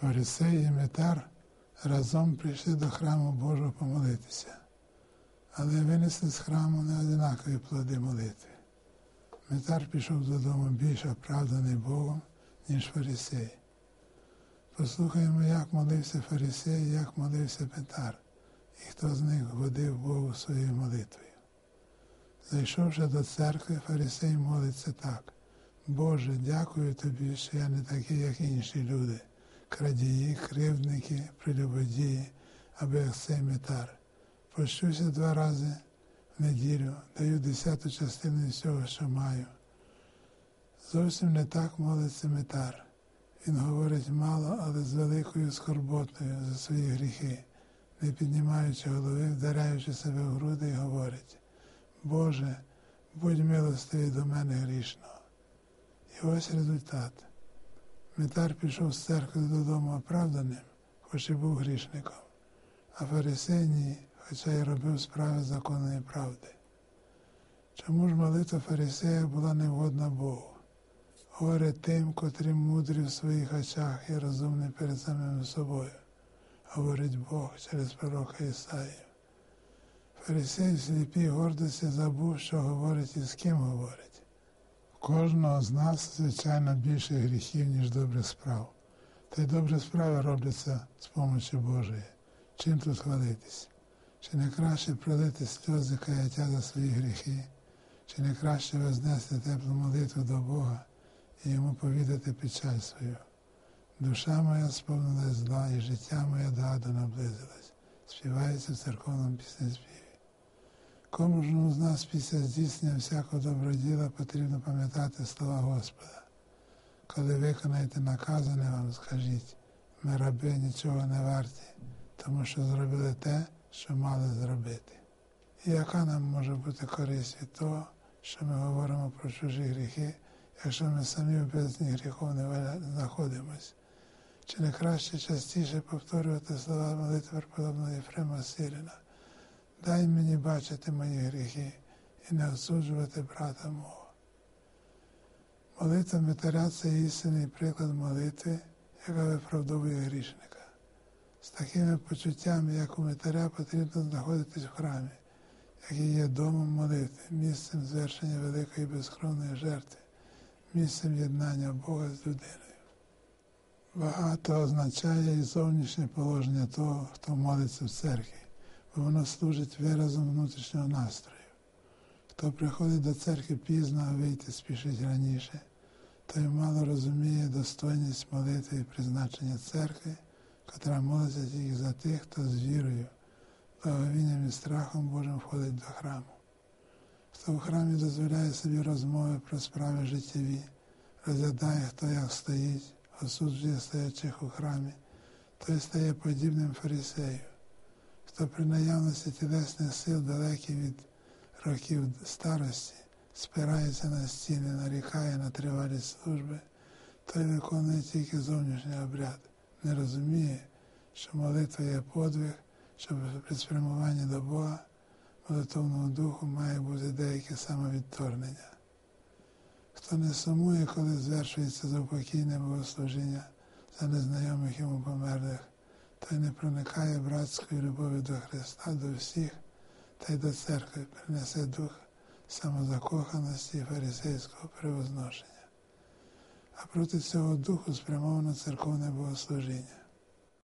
Фарисей і Метар разом прийшли до храму Божого помолитися, але винесли з храму не одинакові плоди молитви. Метар пішов додому більш оправданий Богом, ніж фарисей. Послухаємо, як молився фарисей, як молився Метар, і хто з них годив Богу своєю молитвою. Зайшовши до церкви, фарисей молиться так. Боже, дякую тобі, що я не такий, як інші люди, крадії, кривдники, прелюбодії, або як цей метар. Пощуся два рази в неділю, даю десяту частину всього, що маю. Зовсім не так молиться метар. Він говорить мало, але з великою скорботою за свої гріхи, не піднімаючи голови, вдаряючи себе в груди і говорить, Боже, будь милостивий до мене грішного. І ось результат. Метар пішов з церкви додому оправданим, хоч і був грішником, а фарисей хоча й робив справи законної правди. Чому ж молитва фарисея була невгодна Богу? Говорить тим, котрі мудрі в своїх очах і розумні перед самим собою, говорить Бог через пророка Ісаїв. Фарисей в сліпій гордості забув, що говорить і з ким говорить. Кожного з нас, звичайно, більше гріхів, ніж добрих справ. Та й добрі справи робляться з помочі Божої. Чим тут хвалитись? Чи не краще пролити сльози каяття за свої гріхи, чи не краще вознести теплу молитву до Бога і йому повідати печаль свою? Душа моя сповнилась зла, і життя моє до аду наблизилось, співається в церковному піснеспіві. Ж з нас після здійснення всякого доброділа потрібно пам'ятати слова Господа. Коли виконаєте наказане вам, скажіть, ми раби нічого не варті, тому що зробили те, що мали зробити. І яка нам може бути користь від того, що ми говоримо про чужі гріхи, якщо ми самі в бездні гріхов не знаходимось? Чи не краще частіше повторювати слова молитви подобного Єфрема Сирина? Дай мені бачити мої гріхи і не осуджувати брата мого. Молитва Митаря це істинний приклад молитви, яка виправдовує грішника. З такими почуттями, як у Митаря, потрібно знаходитись в храмі, який є домом молитви, місцем звершення великої безкровної жертви, місцем єднання Бога з людиною. Багато означає і зовнішнє положення того, хто молиться в церкві бо воно служить виразом внутрішнього настрою. Хто приходить до церкви пізно, а вийти спішить раніше, той мало розуміє достойність молитви і призначення церкви, котра молиться тільки за тих, хто з вірою, благовінням і страхом Божим входить до храму. Хто в храмі дозволяє собі розмови про справи життєві, розглядає, хто як стоїть, осуджує стоячих у храмі, той стає подібним фарисею хто при наявності тілесних сил далекий від років старості, спирається на стіни, нарікає на тривалість служби, той виконує тільки зовнішній обряд, не розуміє, що молитва є подвиг, що при спрямуванні до Бога, молитовного духу має бути деяке самовідторгнення. Хто не сумує, коли звершується заупокійне богослужіння за незнайомих йому померлих, той не проникає братської любові до Христа, до всіх, та й до церкви принесе дух самозакоханості і фарисейського превозношення. А проти цього духу спрямовано церковне богослужіння.